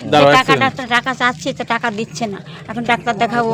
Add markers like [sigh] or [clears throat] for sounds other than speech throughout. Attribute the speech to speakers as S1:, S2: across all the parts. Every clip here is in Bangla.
S1: এক
S2: টাকাটা টাকা চাচ্ছি তো টাকা দিচ্ছে না। এখন ডাক্তার দেখাবো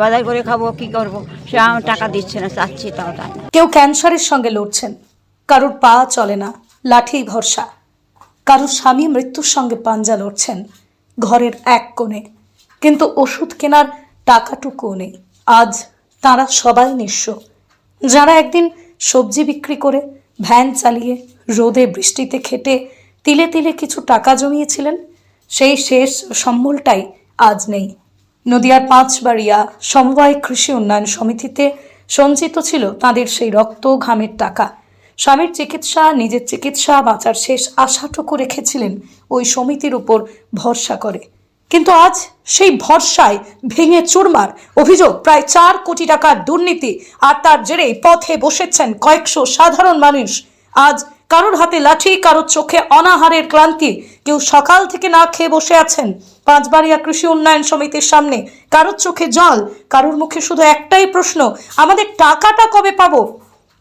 S2: বাজার করে খাব কি করব? সে টাকা দিচ্ছে না চাচ্ছি তাও তাই
S3: কেউ ক্যান্সারের সঙ্গে লড়ছেন। কারোর পা চলে না লাঠি ভরসা। কারোর স্বামী মৃত্যুর সঙ্গে পাঞ্জা লড়ছেন ঘরের এক কোণে। কিন্তু ওষুধ কেনার টাকাটুকুও নেই। আজ তারা সবাই নিঃস্ব। যারা একদিন সবজি বিক্রি করে ভ্যান চালিয়ে রোদে বৃষ্টিতে খেটে তিলে তিলে কিছু টাকা জমিয়েছিলেন সেই শেষ সম্বলটাই আজ নেই। নদিয়ার পাঁচবাড়িয়া সমবায় কৃষি উন্নয়ন সমিতিতে সঞ্চিত ছিল তাদের সেই রক্ত ঘামের টাকা। স্বামীর চিকিৎসা, নিজের চিকিৎসা বাঁচার শেষ আশাটুকু রেখেছিলেন ওই সমিতির উপর ভরসা করে। কিন্তু আজ সেই ভরসায় ভেঙে চুরমার অভিযোগ, প্রায় চার কোটি টাকার দুর্নীতি, আর তার জেরেই পথে বসেছেন কয়েকশো সাধারণ মানুষ। আজ কারোর হাতে লাঠি, কারোর চোখে অনাহারের ক্লান্তি। কেউ সকাল থেকে না খেয়ে বসে আছেন। পাঁচবাড়িয়া কৃষি উন্নয়ন সমিতির সামনে কারোর চোখে জল, কারোর মুখে শুধু একটাই প্রশ্ন, আমাদের টাকাটা কবে পাবো?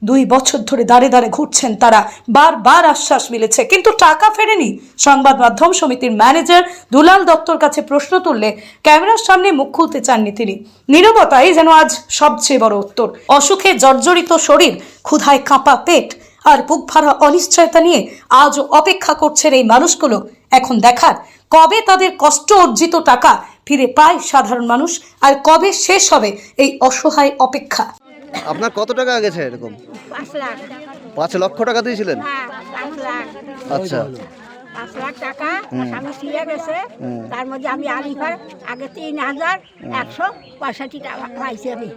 S3: দুই বছর ধরে দাঁড়ে দাঁড়ে ঘুরছেন তারা, বারবার আশ্বাস মিলেছে, কিন্তু টাকা ফেরেনি। সংবাদ মাধ্যম সমিতির ম্যানেজার দুলাল দত্তর কাছে প্রশ্ন তুললে ক্যামেরার সামনে মুখ খুলতে চাননি তিনি। নীরবতাই যেন আজ সবচেয়ে বড় উত্তর। অসুখে জর্জরিত শরীর, ক্ষুধায় কাঁপা পেট আর বুক ভরা অনিশ্চয়তা নিয়ে আজও অপেক্ষা করছেন এই মানুষগুলো। এখন দেখার কবে তাদের কষ্ট অর্জিত টাকা ফিরে পায় সাধারণ মানুষ আর কবে শেষ হবে এই অসহায় অপেক্ষা?
S4: আপনার কত টাকা গেছে এরকম?
S5: পাঁচ
S4: লক্ষ টাকা দিয়েছিলেন
S5: হ্যাঁ
S4: আচ্ছা।
S5: পাঁচ লাখ টাকা স্বামী গেছে। তার মধ্যে আমি আলিফার আগে তিন হাজার একশো পঁয়ষট্টি টাকা পাইছি আমি।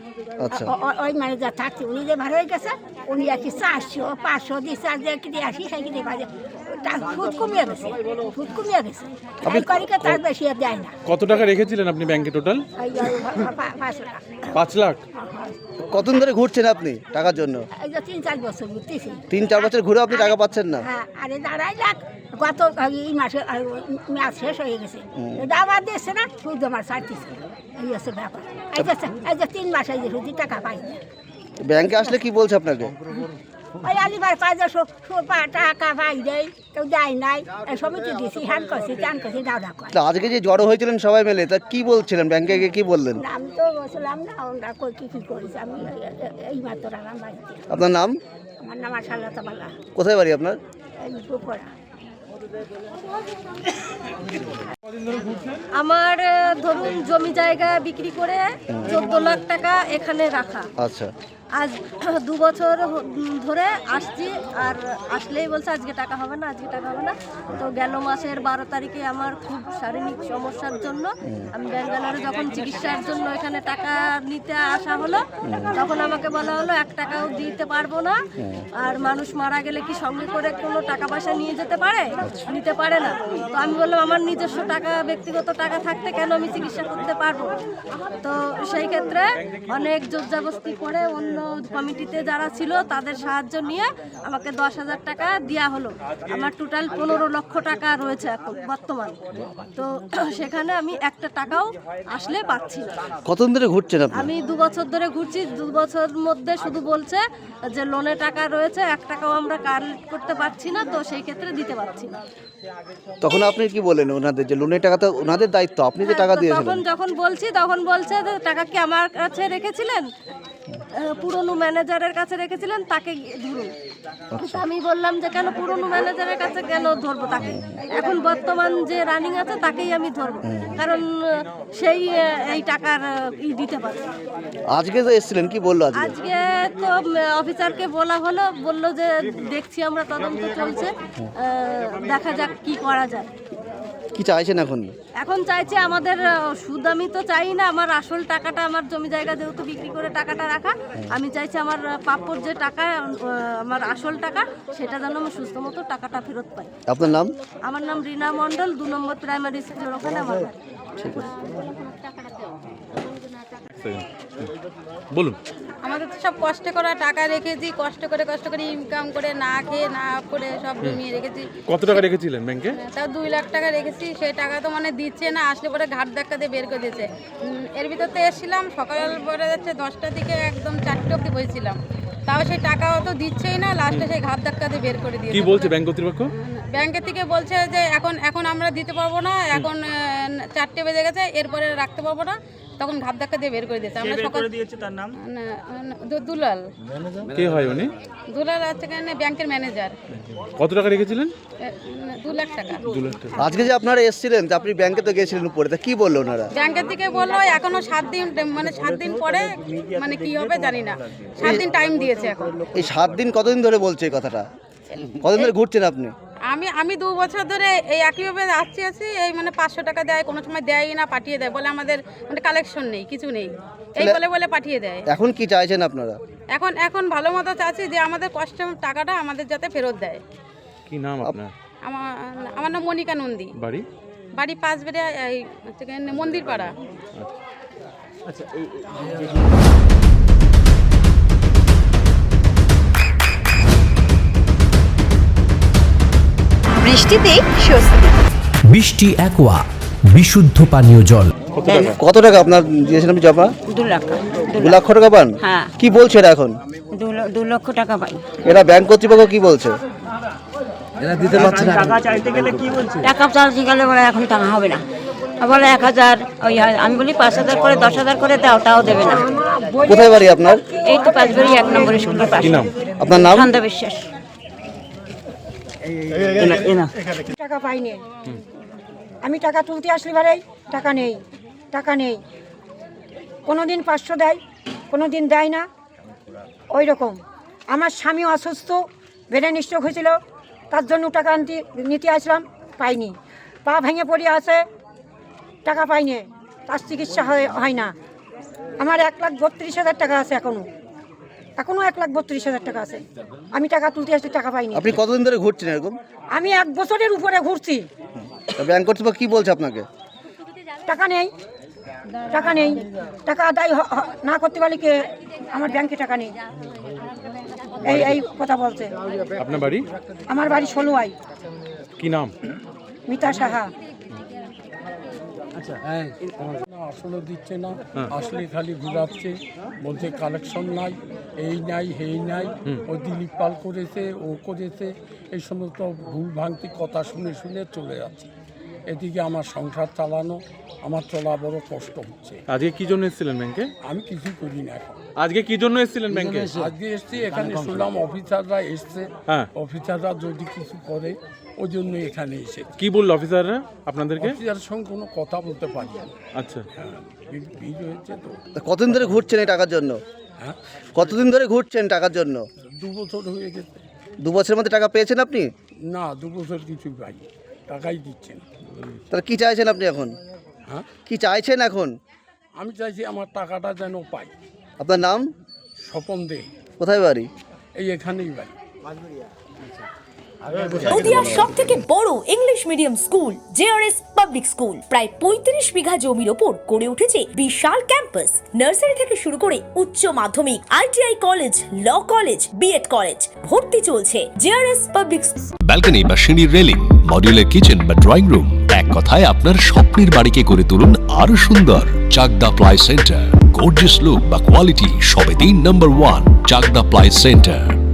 S4: আচ্ছা।
S5: ওই ম্যানেজার থাকছে উনি যে ভালো হয়ে গেছে উনি আর কি চারশো পাঁচশো দিচ্ছে আর যে কিনে আসি সেই কিনে সুদ কমিয়ে গেছে সুদ কমিয়ে গেছে। এই করিকে তার বেশি আর দেয় না।
S1: কত টাকা রেখেছিলেন আপনি ব্যাংকে টোটাল?
S5: পাঁচ লাখ?
S4: কতদিন ধরে ঘুরছেন আপনি টাকার জন্য?
S5: এই তিন চার বছর ঘুরতেছি।
S4: তিন চার বছর ঘুরে আপনি টাকা পাচ্ছেন না।
S5: হ্যাঁ আরে লাখ। গত এই মাসে ম্যাচ শেষ হয়ে গেছে। আবার দিচ্ছে না সুদ আমার ছাড়তেছে এই হচ্ছে ব্যাপার। এই যে এই যে তিন মাস এই যে সুদি টাকা পাই।
S4: ব্যাংকে আসলে কি বলছে আপনাকে?
S5: ওই আলিবার পাই যে টাকা পাই দেয় কেউ দেয় নাই। সমিতি দিছি হ্যান করছি টান করছি দাওদা কর
S4: আজকে যে জড়ো হয়েছিলেন সবাই মিলে তা কি বলছিলেন? ব্যাংকে গিয়ে কি বললেন?
S5: আমি তো বলছিলাম না ওরা কই কি কি করেছে আমি এই- মাত্র বাড়িতে।
S4: আপনার নাম?
S5: আমার নাম আশাল্লাহ তাবাল্লা
S4: কোথায় বাড়ি আপনার?
S5: এই
S6: আমার ধরুন জমি জায়গা বিক্রি করে চোদ্দ লাখ টাকা এখানে রাখা।
S4: আচ্ছা।
S6: আজ [clears throat] দু বছর ধরে আসছি, আর আসলেই বলছে আজকে টাকা হবে না, আজকে টাকা হবে না। তো গেল মাসের বারো তারিখে আমার খুব শারীরিক সমস্যার জন্য, আমি ব্যাঙ্গালোরে যখন চিকিৎসার জন্য এখানে টাকা নিতে আসা হলো, তখন আমাকে বলা হলো, এক টাকাও দিতে পারব না। আর মানুষ মারা গেলে কি সঙ্গে করে কোনো টাকা পয়সা নিয়ে যেতে পারে? নিতে পারে না। তো আমি বললাম, আমার নিজস্ব টাকা, ব্যক্তিগত টাকা থাকতে কেন আমি চিকিৎসা করতে পারব? তো সেই ক্ষেত্রে অনেক জোর জোরজাবস্তি করে অন্য কমিটিতে যারা ছিল তাদের সাহায্য নিয়ে আমাকে দশ হাজার টাকা দেওয়া হলো। আমার টোটাল পনেরো লক্ষ টাকা রয়েছে এখন বর্তমান। তো [clears throat] সেখানে আমি একটা টাকাও আসলে পাচ্ছি না।
S4: কতদিন ধরে ঘুরছেন আপনি?
S6: আমি দু বছর ধরে ঘুরছি দু বছর মধ্যে শুধু বলছে যে লোনে টাকা রয়েছে এক টাকাও আমরা কালেক্ট করতে পারছি না তো সেই ক্ষেত্রে দিতে পারছি না।
S4: তখন আপনি কি বলেন ওনাদের যে লোনের টাকা তো ওনাদের দায়িত্ব আপনি যে টাকা
S6: হ্যাঁ,
S4: দিয়েছিলেন?
S6: তখন যখন বলছি তখন বলছে যে টাকা কি আমার কাছে রেখেছিলেন? পুরনো ম্যানেজারের কাছে রেখেছিলেন তাকে ধরুন। আমি বললাম যে কেন পুরনো ম্যানেজারের কাছে কেন ধরবো তাকে? এখন বর্তমান যে রানিং আছে তাকেই আমি ধরবো। কারণ সেই এই টাকার ই দিতে পারে
S4: আজকে যে এসেছিলেন কি বলল আজকে?
S6: আজকে তো অফিসারকে বলা হলো বলল যে দেখছি আমরা তদন্ত চলছে দেখা যাক কি করা যায়।
S4: কি চাইছেন এখন?
S6: এখন চাইছে আমাদের সুদ আমি তো চাই না আমার আসল টাকাটা আমার জমি জায়গা যেহেতু বিক্রি করে টাকাটা রাখা আমি চাইছি আমার পাপ্পর প্রাপ্যর যে টাকা আমার আসল টাকা সেটা যেন আমি সুস্থ মতো টাকাটা ফেরত পাই।
S4: আপনার নাম?
S6: আমার নাম রিনা মণ্ডল দু নম্বর প্রাইমারি স্কুলের ওখানে আমার বাড়ি।
S1: বলুন।
S7: আমাদের তো সব কষ্ট করা টাকা রেখেছি কষ্ট করে কষ্ট করে ইনকাম করে না খেয়ে না করে সব জমিয়ে রেখেছি।
S1: কত টাকা রেখেছিলেন ব্যাংকে?
S7: তাও দুই লাখ টাকা রেখেছি সেই টাকা তো মানে দিচ্ছে না আসলে পরে ঘাট ধাক্কা দিয়ে বের করে দিয়েছে। এর ভিতর তো এসেছিলাম সকাল পরে যাচ্ছে দশটার দিকে একদম চারটে অব্দি বসেছিলাম। তাও সেই টাকাও তো দিচ্ছেই না লাস্টে সেই ঘাত ধাক্কাতে বের করে দিয়ে
S1: কি বলছে ব্যাংক কর্তৃপক্ষ?
S7: ব্যাংকের থেকে বলছে যে এখন এখন আমরা দিতে পারব না এখন চারটে বেজে গেছে এরপরে রাখতে পারব না। তখন ঘাত ধাক্কা দিয়ে বের করে দিয়েছে। আমরা সকাল দিয়েছে তার নাম? দুলাল।
S1: কে হয় উনি?
S7: দুলাল আছে এখানে ব্যাংকের ম্যানেজার।
S1: কত টাকা রেখেছিলেন?
S7: দু লাখ টাকা।
S1: দু লাখ টাকা।
S4: আজকে যে আপনারা এসেছিলেন আপনি ব্যাংকে তো গেছিলেন উপরে তা কি বলল ওনারা?
S7: ব্যাংকের থেকে বলল এখনও সাত দিন মানে সাত দিন পরে মানে কি হবে জানি না। সাত দিন টাইম দিয়েছে এখন।
S4: এই সাত দিন কতদিন ধরে বলছে এই কথাটা? কতদিন ধরে ঘুরছেন আপনি?
S7: আমি আমি দু বছর ধরে এই একইভাবে আসছি আছি এই মানে পাঁচশো টাকা দেয় কোনো সময় দেয়ই না পাঠিয়ে দেয় বলে আমাদের মানে কালেকশন নেই কিছু নেই। এই বলে বলে পাঠিয়ে দেয়।
S4: এখন কি চাইছেন আপনারা?
S7: এখন এখন ভালো মতো চাচ্ছি যে আমাদের কষ্টের টাকাটা আমাদের যাতে ফেরত দেয়।
S1: কি নাম আপনার?
S7: আমার আমার নাম মনিকা নন্দী।
S1: বাড়ি?
S7: বাড়ি পাঁচ বেড়ে এই হচ্ছে মন্দির পাড়া
S8: বৃষ্টিতেই স্বস্তি।
S9: বৃষ্টি অ্যাকোয়া বিশুদ্ধ পানীয় জল।
S4: কত টাকা? আপনার দিয়েছেন আপনি জমা
S2: দু লাখ।
S4: দু লক্ষ টাকা পান?
S2: হ্যাঁ।
S4: কি বলছে এরা এখন?
S2: দু লক্ষ টাকা পাই।
S4: এরা ব্যাংক কর্তৃপক্ষ কি বলছে?
S2: টাকা চার্জ গেলে বলে এখন টাকা হবে না। বলে এক হাজার ওই আমি বলি পাঁচ হাজার করে দশ হাজার করে দাও তাও দেবে না।
S4: কোথায় বাড়ি আপনার?
S2: এই তো পাঁচবাড়ি এক নম্বর স্কুলের পাশে।
S4: আপনার নাম?
S2: ছন্দ বিশ্বাস।
S5: টাকা পাইনি। আমি টাকা তুলতে আসলে বারে টাকা নেই টাকা নেই। কোনো দিন পাঁচশো দেয় কোনো দিন দেয় না। ওই রকম। আমার স্বামী অসুস্থ ব্রেন স্ট্রোক হয়েছিল, তার জন্য টাকা আনতে, নিতে আসলাম, পাইনি। পা ভেঙে পড়ে আছে, টাকা পাইনি, তার চিকিৎসা হয় না। আমার এক লাখ বত্রিশ হাজার টাকা আছে এখনও এখনও এক লাখ বত্রিশ হাজার টাকা আছে। আমি টাকা তুলতে আসতে টাকা পাইনি।
S4: আপনি কতদিন ধরে ঘুরছেন এরকম?
S5: আমি এক বছরের উপরে ঘুরছি।
S4: তা ব্যাংক কর্তৃপক্ষ কি বলছে আপনাকে?
S5: টাকা নেই। টাকা নেই। টাকা আদায় না করতে পারলে কে? আমার ব্যাংকে টাকা নেই। এই এই কথা বলছে।
S1: আপনার বাড়ি?
S5: আমার বাড়ি ষোলোয়াই
S1: কি নাম?
S5: মিতা সাহা।
S10: আসলে দিচ্ছে না আসলে খালি ঘুরাচ্ছে বলছে কালেকশন নাই এই নাই হেই নাই ও দিলীপ পাল করেছে ও করেছে এই সমস্ত ভুল ভাঙতি কথা শুনে শুনে চলে যাচ্ছে। এদিকে আমার সংসার চালানো আমার চলা বড় কষ্ট হচ্ছে।
S1: আজকে কি জন্য এসেছিলেন ব্যাংকে?
S10: আমি কিছুই করি না এখন।
S1: আজকে কি জন্য এসেছিলেন ব্যাংকে?
S10: আজকে এসছি এখানে শুনলাম অফিসাররা এসছে।
S1: হ্যাঁ।
S10: অফিসাররা যদি কিছু করে ওই জন্য এখানে এসে
S1: কি বলল অফিসাররা আপনাদেরকে?
S10: অফিসারের সঙ্গে কোনো কথা বলতে পারি না।
S1: আচ্ছা।
S10: হ্যাঁ ভিড় ভিড় হয়েছে তো।
S4: কতদিন ধরে ঘুরছেন এই টাকার জন্য?
S10: হ্যাঁ?
S4: কতদিন ধরে ঘুরছেন টাকার জন্য?
S10: দু বছর হয়ে গেছে।
S4: দু বছরের মধ্যে টাকা পেয়েছেন আপনি?
S10: না দু বছর কিছু পাই টাকাই দিচ্ছেন।
S4: তাহলে কী চাইছেন আপনি এখন?
S10: হ্যাঁ?
S4: কি চাইছেন এখন?
S10: আমি চাইছি আমার টাকাটা যেন পাই।
S4: আপনার নাম?
S10: স্বপন দে।
S4: কোথায় বাড়ি?
S10: এই এখানেই পাই
S8: নদিয়ার সব থেকে বড় English medium school J R S public school প্রায় পঁয়ত্রিশ বিঘা জমির ওপর গড়ে উঠেছে বিশাল ক্যাম্পাস নার্সারি থেকে শুরু করে উচ্চ মাধ্যমিক I T I college law college B Ed college ভর্তি চলছে J R S public
S9: balcony বা সিঁড়ির রেলিং মডিউলার কিচেন বা ড্রয়িং রুম এক কথায় আপনার স্বপ্নের বাড়িকে করে তুলুন আরও সুন্দর। Chakda ply centre gorgeous look বা কোয়ালিটি সবে তিন নম্বর one Chakda ply centre